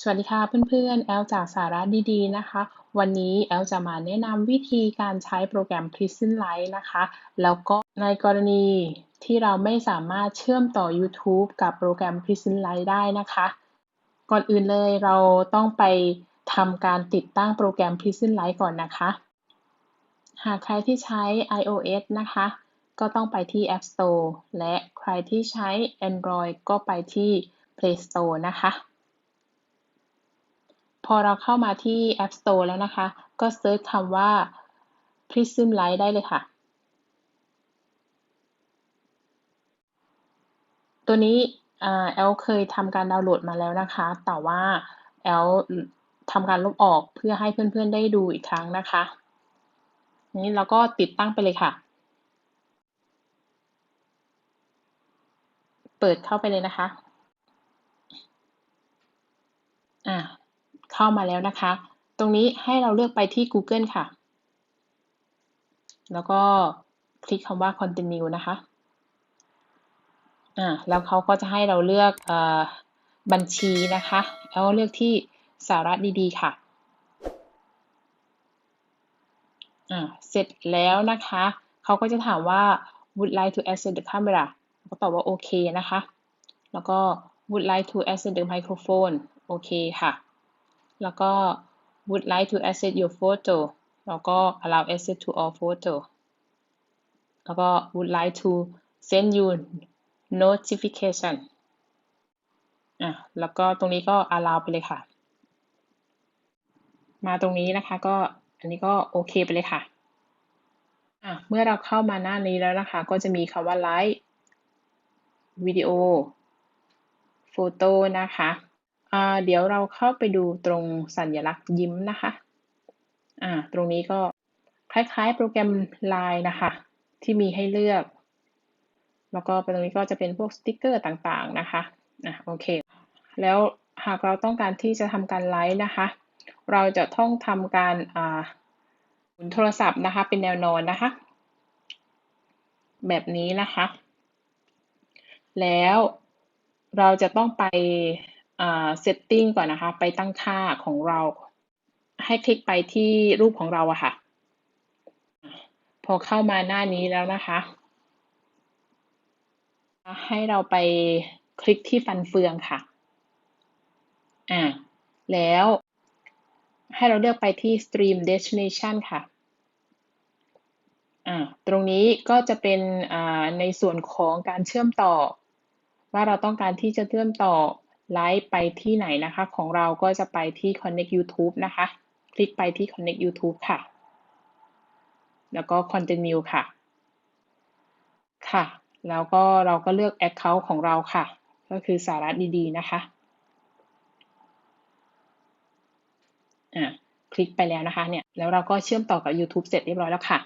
สวัสดีค่ะเพื่อนๆ แอลจากสาระดีๆนะคะ วันนี้แอลจะมาแนะนำวิธีการใช้โปรแกรม Prison Light นะคะ แล้วก็ในกรณีที่เราไม่สามารถเชื่อมต่อ YouTube กับโปรแกรม Prison Light ได้นะคะ ก่อนอื่นเลยเราต้องไปทำการติดตั้งโปรแกรม Prison Light ก่อนนะคะ หากใครที่ใช้ iOS นะคะ ก็ต้องไปที่ App Store และใครที่ใช้ Android ก็ไปที่ Play Store นะคะ พอเราเข้ามาที่ App Store แล้วนะคะ ก็เซิร์ชคำว่า Prism Light ได้เลยค่ะ ตัวนี้แอลเคยทำการดาวน์โหลดมาแล้วนะคะ แต่ว่าแอลทำการลบออกเพื่อให้เพื่อนๆได้ดูอีกครั้งนะคะ นี้เราก็ติดตั้งไปเลยค่ะ เปิดเข้าไปเลยนะคะ อ่า เข้ามาแล้วนะคะ ตรงนี้ให้เราเลือกไปที่ Google ค่ะ แล้วก็คลิกคำว่า continue นะคะอ่าแล้วเขาก็จะให้เราเลือกอบัญชีนะคะ แล้วเลือกที่สาระดีๆ ค่ะอ่าเสร็จแล้วนะคะ เขาก็จะถามว่า would like to access the camera ก็ตอบว่าโอเคนะคะ แล้วก็ would like to access the microphone โอเคค่ะ แล้วก็ would like to access your photo แล้วก็ allow access to all photo แล้วก็ would like to send you notification อะแล้วก็ตรงนี้ก็ allow ไปเลยค่ะ มาตรงนี้นะคะก็อันนี้ก็โอเคไปเลยค่ะอะเมื่อเราเข้ามาหน้านี้แล้วนะคะ ก็จะมีคำว่า Live วิดีโอ โฟโต้นะคะ เดี๋ยวเราเข้าไปดูตรงสัญลักษณ์ยิ้มนะคะอ่าตรงนี้ก็คล้ายๆ โปรแกรม Line นะคะ ที่มีให้เลือก แล้วก็ตรงนี้ก็จะเป็นพวกสติกเกอร์ต่างๆนะคะอะโอเค แล้วหากเราต้องการที่จะทำการไลฟ์นะคะ เราจะต้องทำการอ่าหมุนโทรศัพท์นะคะ เป็นแนวนอนนะคะ แบบนี้นะคะ แล้วเราจะต้องไป เซตติ้งก่อนนะคะ ไปตั้งค่าของเรา ให้คลิกไปที่รูปของเราอะค่ะ พอเข้ามาหน้านี้แล้วนะคะ ให้เราไปคลิกที่ฟันเฟืองค่ะ อ่า แล้วให้เราเลือกไปที่ stream destination ค่ะ อ่า ตรงนี้ก็จะเป็นอ่าในส่วนของการเชื่อมต่อ ว่าเราต้องการที่จะเชื่อมต่อ ไลฟ์ไปที่ไหนนะคะ ของเราก็จะไปที่ Connect YouTube นะคะ คลิกไปที่ Connect YouTube ค่ะ แล้วก็ Continue ค่ะ ค่ะ แล้วก็เราก็เลือก Account ของเราค่ะ ก็คือสาระดีๆ นะคะอะคลิกไปแล้วนะคะเนี่ย แล้วเราก็เชื่อมต่อกับ YouTube เสร็จเรียบร้อยแล้วค่ะ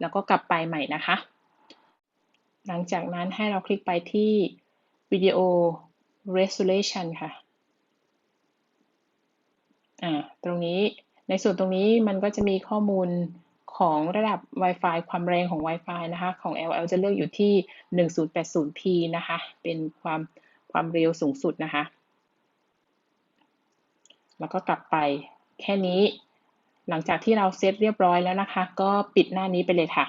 แล้วก็กลับไปใหม่นะคะ หลังจากนั้นให้เราคลิกไปที่วิดีโอ resolution ค่ะอ่าตรงนี้ในส่วนตรงนี้มันก็จะมีข้อมูลของระดับ Wi-Fi ความแรงของ Wi-Fi นะคะ ของ LL จะเลือกอยู่ที่ 1080p นะคะ เป็นความความเร็วสูงสุดนะคะ แล้วก็กลับไปแค่นี้ หลังจากที่เราเซตเรียบร้อยแล้วนะคะ ก็ปิดหน้านี้ไปเลยค่ะ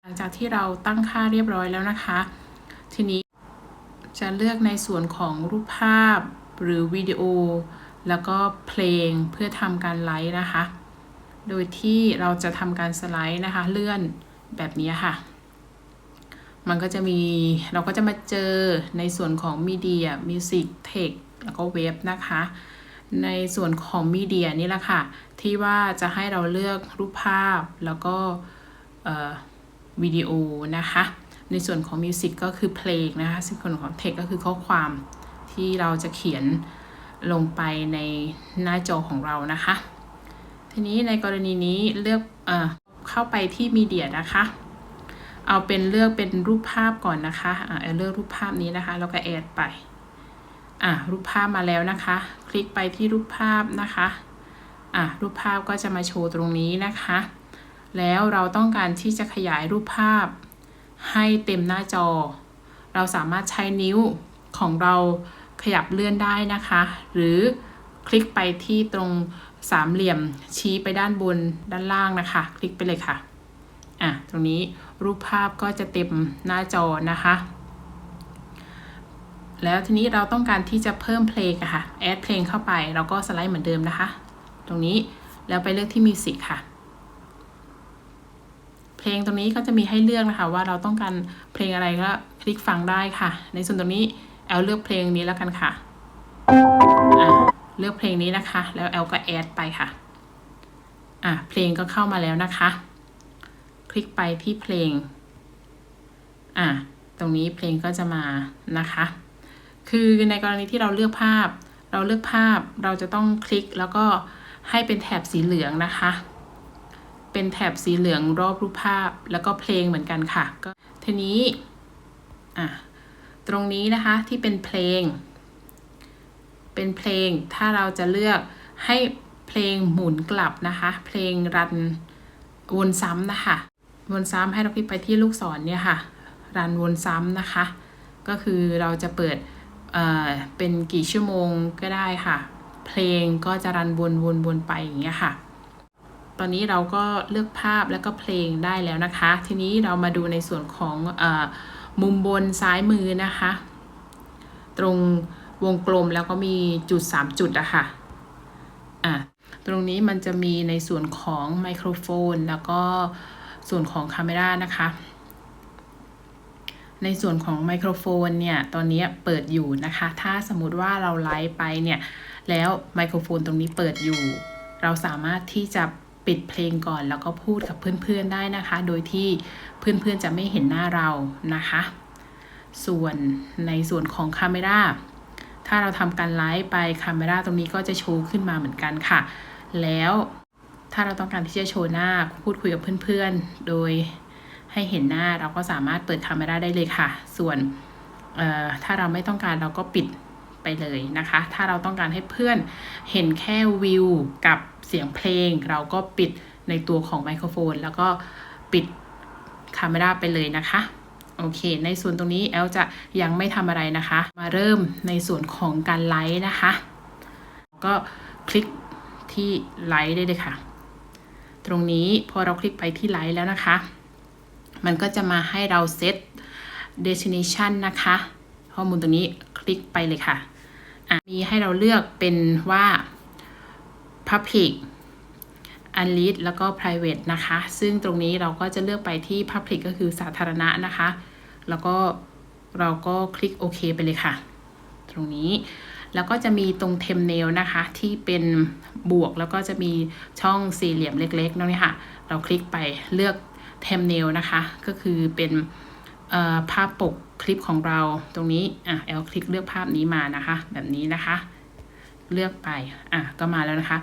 หลังจากที่เราตั้งค่าเรียบร้อยแล้วนะคะ ทีนี้จะเลือกในส่วนของรูปภาพหรือวิดีโอ แล้วก็เพลงเพื่อทำการไลฟ์นะคะ โดยที่เราจะทำการสไลด์นะคะ เลื่อนแบบนี้ค่ะ มันก็จะมีเราก็จะมาเจอในส่วนของมีเดียมิวสิกเทคแล้วก็เว็บนะคะ ในส่วนของมีเดียนี่แหละค่ะ ที่ว่าจะให้เราเลือกรูปภาพแล้วก็วิดีโอนะคะ ในส่วนของมิวสิกก็คือเพลงนะคะส่วนของเทคก็คือข้อความที่เราจะเขียนลงไปในหน้าจอของเรานะคะ ทีนี้ในกรณีนี้เลือกเอเข้าไปที่มีเดียนะคะ เอาเป็นเลือกเป็นรูปภาพก่อนนะคะอ่าเลือกรูปภาพนี้นะคะ แล้วก็แอดไปอ่ารูปภาพมาแล้วนะคะ คลิกไปที่รูปภาพนะคะอ่ารูปภาพก็จะมาโชว์ตรงนี้นะคะ แล้วเราต้องการที่จะขยายรูปภาพ ให้เต็มหน้าจอ เราสามารถใช้นิ้วของเราขยับเลื่อนได้นะคะ หรือคลิกไปที่ตรงสามเหลี่ยมชี้ไปด้านบนด้านล่างนะคะ คลิกไปเลยค่ะอะตรงนี้รูปภาพก็จะเต็มหน้าจอนะคะ แล้วทีนี้เราต้องการที่จะเพิ่มเพลงค่ะแอดเพลงเข้าไปเราก็สไลด์เหมือนเดิมนะคะ ตรงนี้แล้วไปเลือกที่มิวสิกค่ะ เพลงตรงนี้ก็จะมีให้เลือกนะคะ ว่าเราต้องการเพลงอะไรก็คลิกฟังได้ค่ะ ในส่วนตรงนี้แอลเลือกเพลงนี้แล้วกันค่ะะเลือกเพลงนี้นะคะ แล้วแอลก็แอดไปค่ะอะเพลงก็เข้ามาแล้วนะคะ คลิกไปที่เพลงอะตรงนี้เพลงก็จะมานะคะ คือในกรณีที่เราเลือกภาพ เราเลือกภาพเราจะต้องคลิกแล้วก็ให้เป็นแถบสีเหลืองนะคะ เป็นแถบสีเหลืองรอบรูปภาพแล้วก็เพลงเหมือนกันค่ะ ก็ทีนี้อะตรงนี้นะคะที่เป็นเพลง เป็นเพลงถ้าเราจะเลือกให้เพลงหมุนกลับนะคะ เพลงรันวนซ้ำนะคะ วนซ้ำให้เราคลิกไปที่ลูกศรเนี่ยค่ะ รันวนซ้ำนะคะ ก็คือเราจะเปิดเอ่อเป็นกี่ชั่วโมงก็ได้ค่ะ เพลงก็จะรันวนวนวนไปอย่างเงี้ยค่ะ อนนี้เราก็เลือกภาพแล้วก็เพลงได้แล้วนะคะ ทีนี้เรามาดูในส่วนของอมุมบนซ้ายมือนะคะ ตรงวงกลมแล้วก็มีจุด 3 จุดอะค่ะอะ ตรงนี้มันจะมีในส่วนของไมโครโฟน แล้วก็ส่วนของคาเมรานะคะ ในส่วนของไมโครโฟนเนี่ย ตอนนี้เปิดอยู่นะคะ ถ้าสมมติว่าเราไลฟ์ไปเนี่ย แล้วไมโครโฟนตรงนี้เปิดอยู่ เราสามารถที่จะ ปิดเพลงก่อนแล้วก็พูดกับเพื่อนๆได้นะคะ โดยที่เพื่อนๆจะไม่เห็นหน้าเรานะคะ ส่วนในส่วนของคาเมราถ้าเราทำการไลฟ์ไปคาเมราตรงนี้ก็จะโชว์ขึ้นมาเหมือนกันค่ะ แล้วถ้าเราต้องการที่จะโชว์หน้าพูดคุยกับเพื่อนๆ โดยให้เห็นหน้าเราก็สามารถเปิดคาเมราได้เลยค่ะ ส่วนถ้าเราไม่ต้องการเราก็ปิด ไปเลยนะคะ ถ้าเราต้องการให้เพื่อนเห็นแค่วิวกับเสียงเพลง เราก็ปิดในตัวของไมโครโฟน แล้วก็ปิดคาเมราไปเลยนะคะโอเค ในส่วนตรงนี้แอลจะยังไม่ทำอะไรนะคะ มาเริ่มในส่วนของการไลฟ์นะคะ ก็คลิกที่ไลฟ์ได้เลยค่ะ ตรงนี้พอเราคลิกไปที่ไลฟ์แล้วนะคะ มันก็จะมาให้เราเซต destination นะคะ ข้อมูลตรงนี้คลิกไปเลยค่ะ มีให้เราเลือกเป็นว่า public unread แล้วก็ private นะคะ ซึ่งตรงนี้เราก็จะเลือกไปที่ public ก็คือสาธารณะนะคะ แล้วก็เราก็คลิกโอเคไปเลยค่ะ ตรงนี้แล้วก็จะมีตรง thumbnail นะคะที่เป็นบวกแล้วก็จะมีช่องสี่เหลี่ยมเล็กๆนั่นนี่ค่ะ เราคลิกไปเลือก thumbnail นะคะ ก็คือเป็นภาพปก คลิปของเราตรงนี้อะแอลคลิกเลือกภาพนี้มานะคะ แบบนี้นะคะ เลือกไปอะก็มาแล้วนะคะ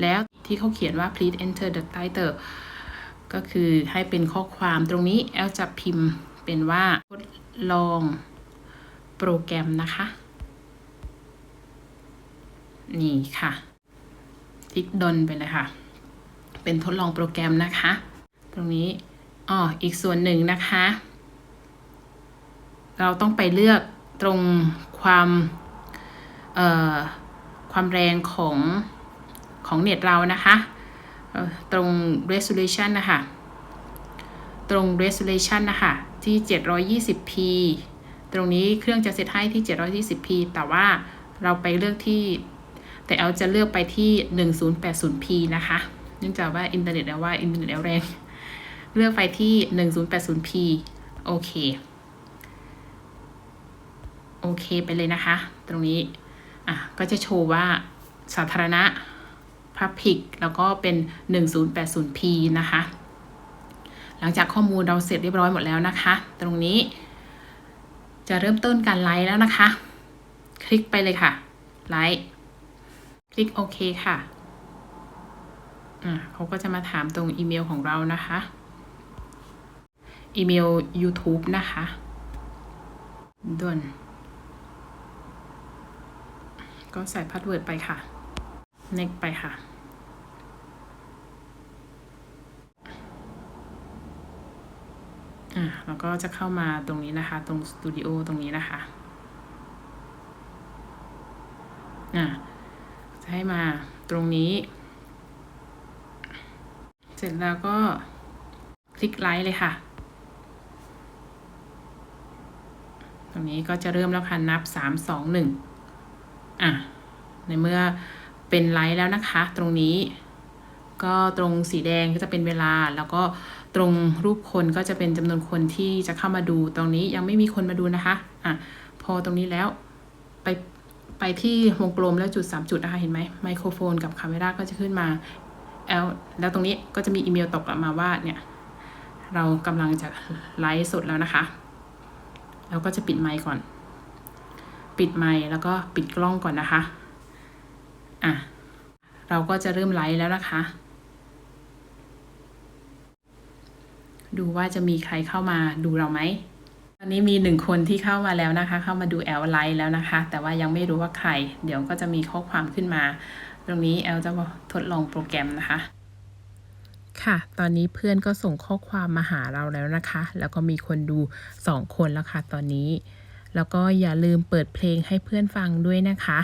แล้วที่เขาเขียนว่า please enter the title ก็คือให้เป็นข้อความตรงนี้แอลจะพิมพ์เป็นว่าทดลองโปรแกรมนะคะ นี่ค่ะคลิกดนไปเลยค่ะ เป็นทดลองโปรแกรมนะคะ ตรงนี้อ๋ออีกส่วนหนึ่งนะคะ เราต้องไปเลือกตรงความความแรงของของเน็ตเรานะคะ ตรง resolution นะคะ ตรง resolution นะคะที่ 720p ตรงนี้เครื่องจะเซตให้ที่ 720p แต่ว่าเราไปเลือกที่ แต่เอาจะเลือกไปที่ 1080p นะคะเนื่องจากว่าอินเทอร์เน็ตแล้วว่าอินเทอร์เน็ตแล้วแรง เลือกไปที่ 1080p โอเค โอเคไปเลยนะคะ ตรงนี้อะก็จะโชว์ว่าสาธารณะ Public แล้วก็เป็น 1080p นะคะ หลังจากข้อมูลเราเสร็จเรียบร้อยหมดแล้วนะคะ ตรงนี้ จะเริ่มต้นการไลฟ์แล้วนะคะ คลิกไปเลยค่ะ ไลฟ์คลิกโอเคค่ะอ่าเขาก็จะมาถามตรงอีเมลของเรานะคะ อีเมล YouTube นะคะด่วน ก็ใส่พาสเวิร์ดไปค่ะ next ไปค่ะ อะแล้วก็จะเข้ามาตรงนี้นะคะ ตรงสตูดิโอตรงนี้นะคะ อะจะให้มาตรงนี้ เสร็จแล้วก็คลิกไลค์เลยค่ะ ตรงนี้ก็จะเริ่มแล้วค่ะนับสามส อะในเมื่อเป็นไลค์แล้วนะคะ ตรงนี้ ก็ตรงสีแดงก็จะเป็นเวลา แล้วก็ตรงรูปคนก็จะเป็นจำนวนคนที่จะเข้ามาดู ตรงนี้ยังไม่มีคนมาดูนะคะอะพอตรงนี้แล้วไปไปที่วงกลมแล้วจุด 3 จุดนะคะเห็นไหมไมโครโฟนกับคาเมราก็จะขึ้นมาแล้วแล้วตรงนี้ก็จะมีอีเมลตกลับมาว่าเนี่ยเรากำลังจะไลฟ์สดแล้วนะคะแล้วก็จะปิดไมค์ก่อน ปิดไมค์แล้วก็ปิดกล้องก่อนนะคะ อะ เราก็จะเริ่มไลฟ์แล้วนะคะ ดูว่าจะมีใครเข้ามาดูเราไหมตอนนี้มีหนึ่งคนที่เข้ามาแล้วนะคะ เข้ามาดูแอลไลฟ์แล้วนะคะ แต่ว่ายังไม่รู้ว่าใคร เดี๋ยวก็จะมีข้อความขึ้นมา ตรงนี้แอลจะทดลองโปรแกรมนะคะค่ะ ตอนนี้เพื่อนก็ส่งข้อความมาหาเราแล้วนะคะ แล้วก็มีคนดู 2 คนแล้วค่ะ ตอนนี้ แล้วก็อย่าลืมเปิดเพลงให้เพื่อนฟังด้วยนะคะ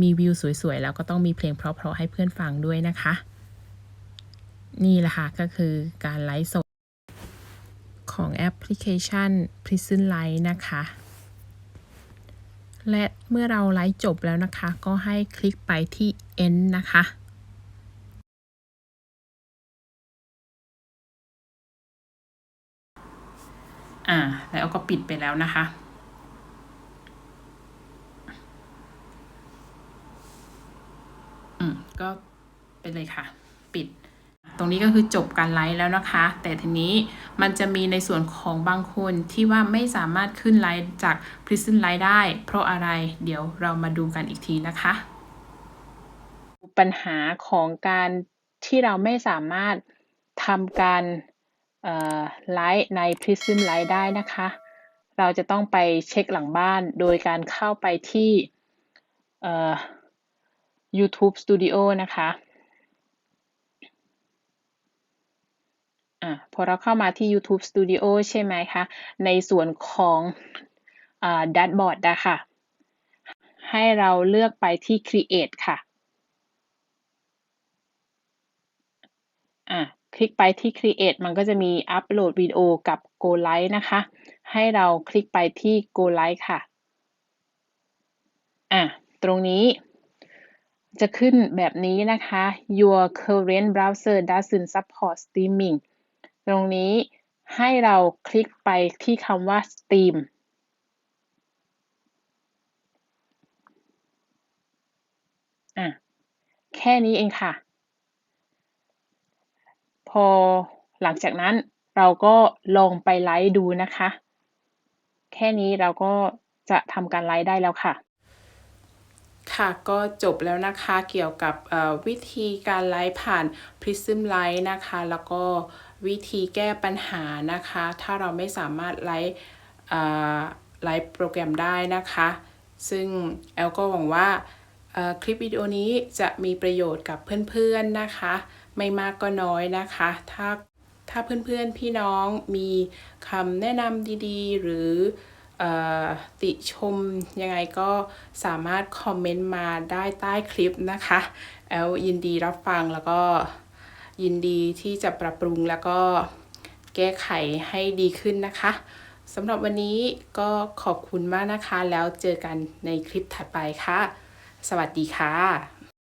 มีวิวสวยๆ แล้วก็ต้องมีเพลงเพราะๆให้เพื่อนฟังด้วยนะคะ นี่แหละค่ะก็คือการไลฟ์สดของแอปพลิเคชัน Prison Light นะคะ และเมื่อเราไลฟ์จบแล้วนะคะ ก็ให้คลิกไปที่ End นะคะ อ่าแล้วก็ปิดไปแล้วนะคะ อืม ก็เป็นเลยค่ะ ปิด ตรงนี้ก็คือจบการไลฟ์แล้วนะคะ แต่ทีนี้มันจะมีในส่วนของบางคนที่ว่าไม่สามารถขึ้นไลฟ์จาก Prison Live ได้ เพราะอะไร เดี๋ยวเรามาดูกันอีกทีนะคะ ปัญหาของการที่เราไม่สามารถทำการ ไลฟ์ใน Prism Live ได้นะคะ เราจะต้องไปเช็คหลังบ้านโดยการเข้าไปที่ YouTube Studio นะคะอะพอเราเข้ามาที่ YouTube Studio ใช่ไหมคะ ในส่วนของดัชบอร์ดนะคะให้เราเลือกไปที่ Create ค่ะอะ คลิกไปที่ Create มันก็จะมี Upload วิดีโอกับ Go Live นะคะ ให้เราคลิกไปที่ Go Live ค่ะ อะ ตรงนี้จะขึ้นแบบนี้นะคะ Your current browser doesn't support streaming ตรงนี้ให้เราคลิกไปที่คำว่า Steam อะ แค่นี้เองค่ะ พอหลังจากนั้นเราก็ลองไปไลฟ์ดูนะคะ แค่นี้เราก็จะทำการไลฟ์ได้แล้วค่ะ ค่ะก็จบแล้วนะคะเกี่ยวกับวิธีการไลฟ์ผ่าน Prism Live นะคะ แล้วก็วิธีแก้ปัญหานะคะ ถ้าเราไม่สามารถไลฟ์ไลฟ์โปรแกรมได้นะคะ ซึ่งแอลก็หวังว่าคลิปวิดีโอนี้จะมีประโยชน์กับเพื่อนๆนะคะ ไม่มากก็น้อยนะคะ ถ้าถ้าเพื่อนๆพี่น้องมีคำแนะนำดีๆ หรือติชมยังไงก็สามารถคอมเมนต์มาได้ใต้คลิปนะคะแอลยินดีรับฟังแล้วก็ยินดีที่จะปรับปรุงแล้วก็แก้ไขให้ดีขึ้นนะคะสำหรับวันนี้ก็ขอบคุณมากนะคะ แล้วเจอกันในคลิปถัดไปค่ะ สวัสดีค่ะ